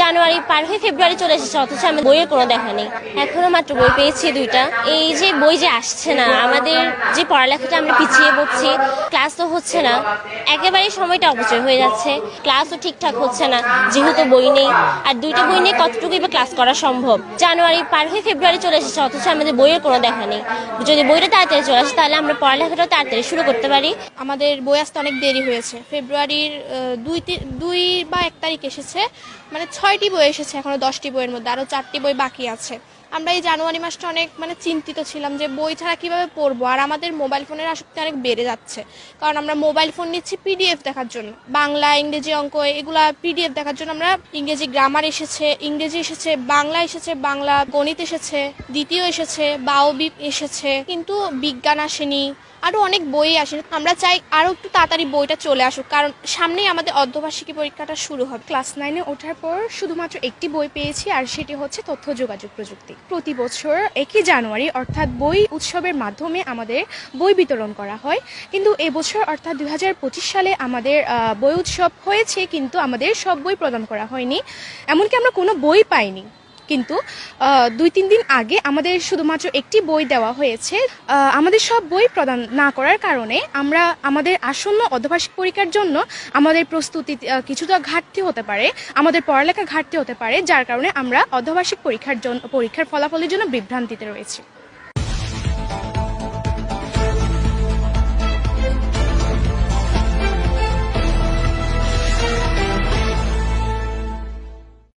জানুয়ারি পার হয়ে ফেব্রুয়ারি চলে এসেছে, অথচ আমি বইয়ের কোনো দেখা নেই। এখনও মাত্র বই পেয়েছি দুইটা। এই যে বই যে আসছে না, আমাদের যে পড়ালেখাটা আমরা পিছিয়ে পড়ছি ক্লাস তো হচ্ছে না। একেবারেই সময়টা অপচয় হয়ে যাচ্ছে। ক্লাসও ঠিকঠাক হচ্ছে না, যেহেতু বই নেই। আর দুইটা বই নিয়ে কতটুকুই বা ক্লাস করা সম্ভব? জানুয়ারি পার হয়ে ফেব্রুয়ারি চলে এসেছে, অথচ আমাদের বইয়ের কোনো দেখা নেই। যদি বইটা তাড়াতাড়ি চলে আসে, তাহলে আমরা পড়ালেখাটাও তাড়াতাড়ি শুরু করতে পারি। আমাদের বই আসতে অনেক দেরি হয়েছে। ফেব্রুয়ারির দুই দুই বা এক তারিখ এসেছে। মানে ছয়টি বই এসেছে এখনও দশটি বইয়ের মধ্যে আরও চারটি বই বাকি আছে। আমরা এই জানুয়ারি মাসটা অনেক মানে চিন্তিত ছিলাম যে বই ছাড়া কীভাবে পড়ব, আর আমাদের মোবাইল ফোনের আসক্তি অনেক বেড়ে যাচ্ছে। কারণ আমরা মোবাইল ফোন নিচ্ছি পিডিএফ দেখার জন্য। বাংলা, ইংরেজি অঙ্ক, এগুলা পিডিএফ দেখার জন্য আমরা ইংরেজি গ্রামার এসেছে, ইংরেজি এসেছে, বাংলা এসেছে, বাংলা গণিত এসেছে, দ্বিতীয় এসেছে বাওবি এসেছে। কিন্তু বিজ্ঞান আসেনি আরও অনেক বই আসে। আমরা চাই আরও একটু তাড়াতাড়ি বইটা চলে আসুক, কারণ সামনেই আমাদের অর্ধবার্ষিকী পরীক্ষাটা শুরু হবে। ক্লাস নাইনে ওঠার পর শুধুমাত্র একটি বই পেয়েছি, আর সেটি হচ্ছে তথ্য যোগাযোগ প্রযুক্তি। প্রতি বছর একই জানুয়ারি, অর্থাৎ বই উৎসবের মাধ্যমে আমাদের বই বিতরণ করা হয়। কিন্তু এবছর, অর্থাৎ দু হাজার পঁচিশ সালে আমাদের বই উৎসব হয়েছে, কিন্তু আমাদের সব বই প্রদান করা হয়নি। এমনকি আমরা কোনো বই পাইনি। কিন্তু দুই তিন দিন আগে আমাদের শুধুমাত্র একটি বই দেওয়া হয়েছে। আমাদের সব বই প্রদান না করার কারণে আমরা আমাদের আসন্ন অর্ধবার্ষিক পরীক্ষার জন্য আমাদের প্রস্তুতি কিছুটা ঘাটতি হতে পারে, আমাদের পড়ালেখা ঘাটতি হতে পারে, যার কারণে আমরা অর্ধবার্ষিক পরীক্ষার জন্য পরীক্ষার ফলাফলের জন্য বিভ্রান্তিতে রয়েছি।